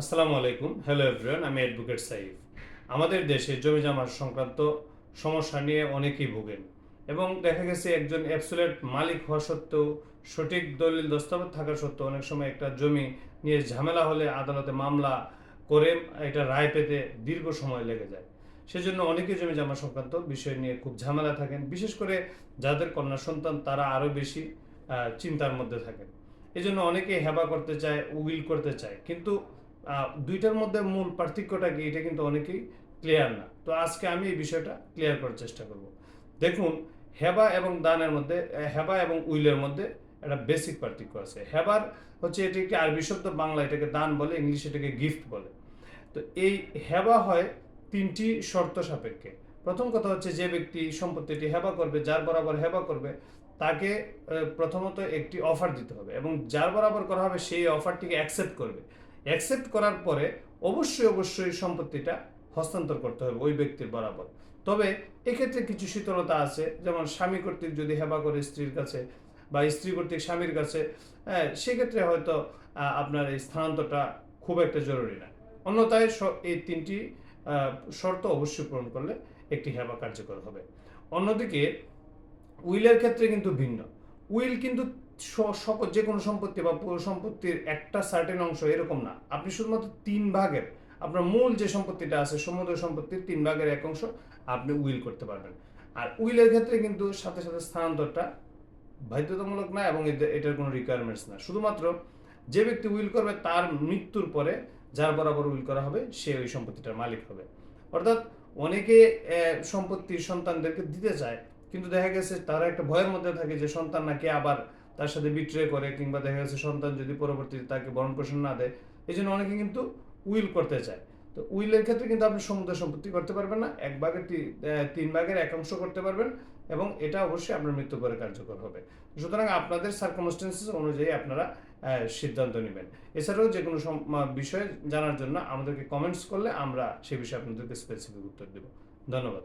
আসসালামু আলাইকুম। Hello everyone আমি অ্যাডভোকেট সাইফ আমাদের দেশে জমি জমার সংক্রান্ত সমস্যা নিয়ে অনেকেই ভোগেন এবং দেখা গেছে একজন অ্যাবসুলেট মালিক হওয়া সত্ত্বেও সঠিক দলিল দস্তাবেজ থাকা সত্ত্বেও অনেক সময় একটা জমি নিয়ে ঝামেলা হলে আদালতে মামলা করে এটা রায় পেতে দীর্ঘ সময় লেগে যায়। সেজন্য অনেকেই জমি জমা সংক্রান্ত বিষয় নিয়ে খুব ঝামেলা থাকেন, বিশেষ করে যাদের কন্যা সন্তান তারা আরও বেশি চিন্তার মধ্যে থাকেন। এই জন্য অনেকে হেবা করতে চায় উইল করতে চায়। কিন্তু দুইটার মধ্যে মূল পার্থক্যটা কি? এটা কিন্তু অনেকেই ক্লিয়ার না। তো আজকে আমি এই বিষয়টা ক্লিয়ার করার চেষ্টা করব। দেখুন, হেবা এবং দানের মধ্যে হেবা এবং উইলের মধ্যে একটা বেসিক পার্থক্য আছে। হেবার হচ্ছে এটি একটি আরবি শব্দ, বাংলা এটাকে দান বলে, ইংলিশ এটাকে গিফট বলে। তো এই হেবা হয় তিনটি শর্ত সাপেক্ষে। প্রথম কথা হচ্ছে যে ব্যক্তি সম্পত্তিটি হেবা করবে, যার বরাবর হেবা করবে, তাকে প্রথমত একটি অফার দিতে হবে এবং যার বরাবর করা হবে, সেই অফারটিকে অ্যাকসেপ্ট করবে। অ্যাকসেপ্ট করার পরে অবশ্যই অবশ্যই সম্পত্তিটা হস্তান্তর করতে হবে ওই ব্যক্তির বরাবর। তবে এক্ষেত্রে কিছু শীতলতা আছে, যেমন স্বামী কর্তৃক যদি হেবা করে স্ত্রীর কাছে বা স্ত্রী কর্তৃক স্বামীর কাছে হ্যাঁ সেক্ষেত্রে হয়তো আপনার এই স্থানান্তরটা খুব একটা জরুরি না। অন্যথায় এই তিনটি শর্ত অবশ্যই পূরণ করলে একটি হেবা কার্যকর হবে। অন্যদিকে, উইলের ক্ষেত্রে কিন্তু ভিন্ন। উইল কিন্তু সকল যে কোনো সম্পত্তি বা পুরো সম্পত্তির একটা সার্টেন অংশ এরকম না। আপনি শুধুমাত্র তিন ভাগের, আপনার মূল যে সম্পত্তিটা আছে, সমুদ্র সম্পত্তির তিন ভাগের এক অংশ আপনি উইল করতে পারবেন। আর উইলের ক্ষেত্রে কিন্তু সাথে সাথে স্থানান্তরটা বাধ্যতামূলক না এবং এটার কোনো রিকোয়ারমেন্টস না। শুধুমাত্র যে ব্যক্তি উইল করবে তার মৃত্যুর পরে যার বরাবর উইল করা হবে, সে ওই সম্পত্তিটার মালিক হবে। অর্থাৎ অনেকে সম্পত্তি সন্তানদেরকে দিতে চায়, কিন্তু দেখা গেছে তারা একটা ভয়ের মধ্যে থাকে যে সন্তান নাকি আবার তার সাথে বিট্রে করে কিংবা দেখা গেছে সন্তান যদি পরবর্তীতে তাকে ভরণ পোষণ না দেয় এই জন্য অনেকে কিন্তু উইল করতে চায়। তো উইলের ক্ষেত্রে কিন্তু আপনি সমুদ্র সম্পত্তি করতে পারবেন না, এক ভাগের তিন ভাগের এক অংশ করতে পারবেন এবং এটা অবশ্যই আপনার মৃত্যু পরে কার্যকর হবে। সুতরাং আপনাদের সার্কমস্টেন্সেস অনুযায়ী আপনারা সিদ্ধান্ত নেবেন। এছাড়াও যে কোনো বিষয় জানার জন্য আমাদেরকে কমেন্টস করলে আমরা সেই বিষয়ে আপনাদেরকে স্পেসিফিক উত্তর দেব। ধন্যবাদ।